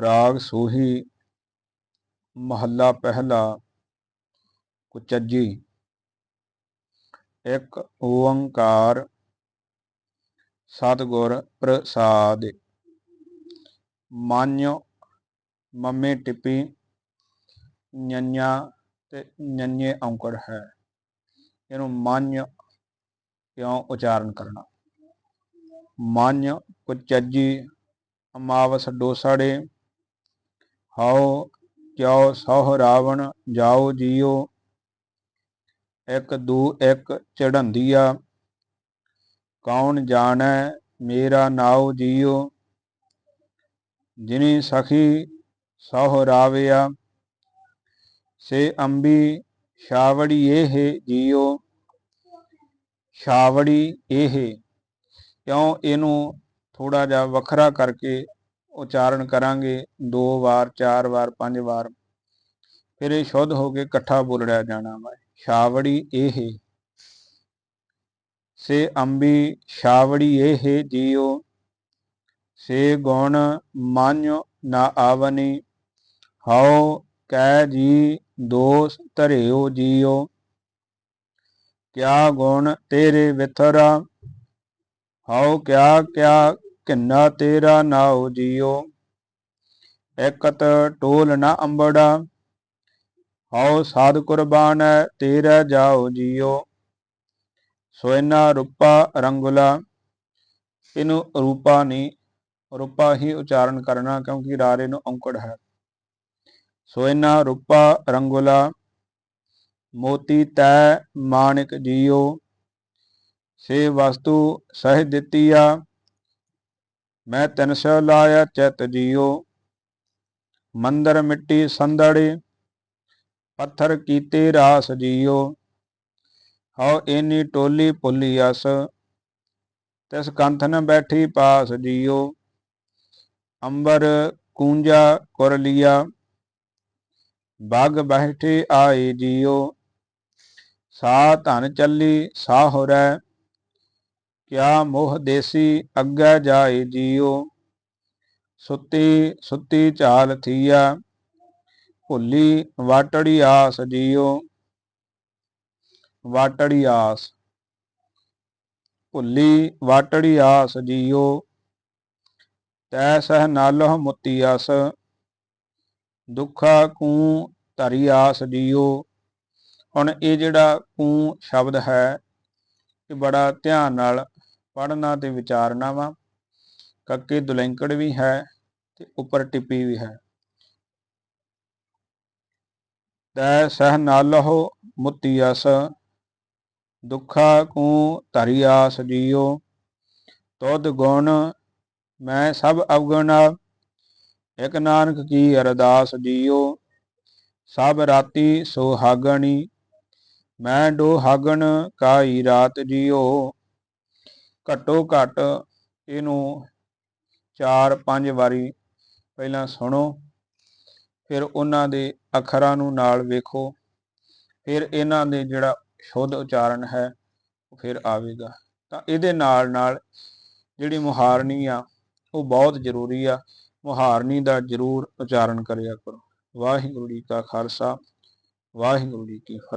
ਰਾਗ ਸੂਹੀ, ਮਹੱਲਾ ਪਹਿਲਾ, ਕੁਚੱਜੀ। ਇੱਕ ਓੰਕਾਰ, ਸਤਿਗੁਰ ਪ੍ਰਸਾਦ। ਮਾਨਿਓ ਮੰਮੀ ਟਿੱਪੀ ਨਿਆ ਤੇ ਨੰਨੇ ਔਂਕੜ ਹੈ। ਇਹਨੂੰ ਮਾਨਿਓ ਕਿਉਂ ਉਚਾਰਨ ਕਰਨਾ? ਮਾਨਿਓ ਕੁਚੱਜੀ, ਅਮਾਵਸ ਡੋਸੜੇ ਹਉ ਕਿਉ ਸਹੁ ਰਾਵਣ ਜਾਓ ਜੀਓ ਇੱਕ ਦੂ ਇੱਕ ਚੜੰਦੀਆ ਕੌਣ ਜਾਣੈ ਮੇਰਾ ਨਾਉ ਜੀਓ ਜਿਨੀ ਸਖੀ ਸਹੁ ਰਾਵਿਆ, ਸੇ ਅੰਬੀ ਸ਼ਾਵੜੀ ਇਹ ਜੀਓ ਸ਼ਾਵੜੀ ਇਹ ਕਿਉਂ ਇਹਨੂੰ ਥੋੜਾ ਜਿਹਾ ਵੱਖਰਾ ਕਰਕੇ ਉਚਾਰਨ ਕਰਾਂਗੇ, ਦੋ ਵਾਰ, ਚਾਰ ਵਾਰ, ਪੰਜ ਵਾਰ। ਫਿਰ ਇਹ ਸ਼ੁੱਧ ਹੋ ਕੇ ਇਕੱਠਾ ਬੋਲੜਿਆ ਜਾਣਾ ਵਾ। ਸ਼ਾਵੜੀ ਇਹ। ਸੇ ਅੰਬੀ ਸ਼ਾਵੜੀ ਇਹ ਜੀਓ ਸੇ ਗੁਣ ਮਾਨਿਓ ਨਾ ਆਵਨੀ। ਹਉ ਕੈ ਜੀ ਦੋਸ ਧਰਿਓ ਜੀਓ ਕਿਆ ਗੁਣ ਤੇਰੇ ਵਿਥਰਾ। ਹਉ ਕਿਆ ਕਿਆ ਕਿੰਨਾ ਤੇਰਾ ਨਾਉ ਜੀਓ ਇਕਤ ਟੋਲ ਨਾ ਅੰਬੜਾ, ਹਉ ਸਾਧ ਕੁਰਬਾਨ ਤੇਰਾ ਜਾਓ ਜੀਓ। ਸੋਇਨਾ ਰੂਪਾ ਰੰਗੁਲਾ, ਇਹਨੂੰ ਰੂਪਾ ਨਹੀਂ, ਰੂਪਾ ਹੀ ਉਚਾਰਨ ਕਰਨਾ ਕਿਉਂਕਿ ਰਾਰੇ ਨੂੰ ਔਂਕੜ ਹੈ। ਸੋਇਨਾ ਰੂਪਾ ਰੰਗੁਲਾ, ਮੋਤੀ ਤੈ ਮਾਨਿਕ ਜੀਓ, ਸੇ ਵਸਤੂ ਸਹਿ ਦਿੱਤੀਆ ਮੈਂ ਤਿਨ ਸੋ ਲਾਇਆ, ਚਿਤ ਜੀਓ। ਮੰਦਰ ਮਿੱਟੀ ਸੰਦੜੇ, ਪੱਥਰ ਕੀਤੇ ਰਾਸ ਜੀਓ। ਹਉ ਏਨੀ ਟੋਲੀ ਪੁੱਲੀ ਅਸ, ਤਿਸ ਕੰਥਨ ਬੈਠੀ ਪਾਸ ਜੀਓ। ਅੰਬਰ ਕੂੰਜਾ ਕੁਰ ਲਿਆ, ਬਾਗ ਬੈਠੇ ਆਏ ਜੀਓ। ਸਾ ਧਨ ਚੱਲੀ ਸਾਹੁਰੈ ਕਿਆ ਮੋਹ ਦੇਸੀ ਅੱਗੇ ਜਾਏ ਜੀਓ ਸੁੱਤੀ ਸੁੱਤੀ ਚਾਲ ਥੀਆ, ਭੁੱਲੀ ਵਾਟੜੀ ਆਸ ਜੀਓ ਵਾਟੜੀ ਆਸ, ਭੁੱਲੀ ਵਾਟੜੀ ਆਸ ਜੀਓ ਤੈ ਸਹ ਨਾਲਹ ਮੁੱਤੀ ਆਸ, ਦੁੱਖਾ ਕੂ ਧਰੀ ਆਸ ਜੀਓ ਹੁਣ ਇਹ ਜਿਹੜਾ ਕੂ ਸ਼ਬਦ ਹੈ, ਇਹ ਬੜਾ ਧਿਆਨ ਨਾਲ ਪੜਨਾ ਤੇ ਵਿਚਾਰਨਾ ਵਾ। ਕੱਕੇ ਦੁਲੈਂਕੜ ਵੀ ਹੈ ਤੇ ਉੱਪਰ ਟਿੱਪੀ ਵੀ ਹੈ। ਤੈ ਸਹ ਨਾਲਹੁ ਮੁਤੀਅਸ ਦੁੱਖਾ ਕੂ ਧਰਿਆਸ ਜੀਓ। ਤੋਦ ਗੁਣ ਮੈਂ ਸਭ ਅਵਗਣਾ ਇਕ ਨਾਨਕ ਕੀ ਅਰਦਾਸ ਜੀਓ। ਸਭ ਰਾਤੀ ਸੋਹਾਗਣੀ ਮੈਂ ਡੋਹਾਗਣ ਕਾਈ ਰਾਤ ਜੀਓ। ਘੱਟੋ ਘੱਟ ਇਹਨੂੰ 4-5 ਵਾਰੀ ਪਹਿਲਾਂ ਸੁਣੋ, ਫਿਰ ਉਹਨਾਂ ਦੇ ਅੱਖਰਾਂ ਨੂੰ ਨਾਲ ਵੇਖੋ, ਫਿਰ ਇਹਨਾਂ ਦੇ ਜਿਹੜਾ ਸ਼ੁੱਧ ਉਚਾਰਨ ਹੈ ਉਹ ਫਿਰ ਆਵੇਗਾ। ਤਾਂ ਇਹਦੇ ਨਾਲ ਨਾਲ ਜਿਹੜੀ ਮੁਹਾਰਨੀ ਆ, ਉਹ ਬਹੁਤ ਜ਼ਰੂਰੀ ਆ। ਮੁਹਾਰਨੀ ਦਾ ਜ਼ਰੂਰ ਉਚਾਰਨ ਕਰਿਆ ਕਰੋ। ਵਾਹਿਗੁਰੂ ਜੀ ਕਾ ਖਾਲਸਾ, ਵਾਹਿਗੁਰੂ ਜੀ ਕੀ ਫਤਿਹ।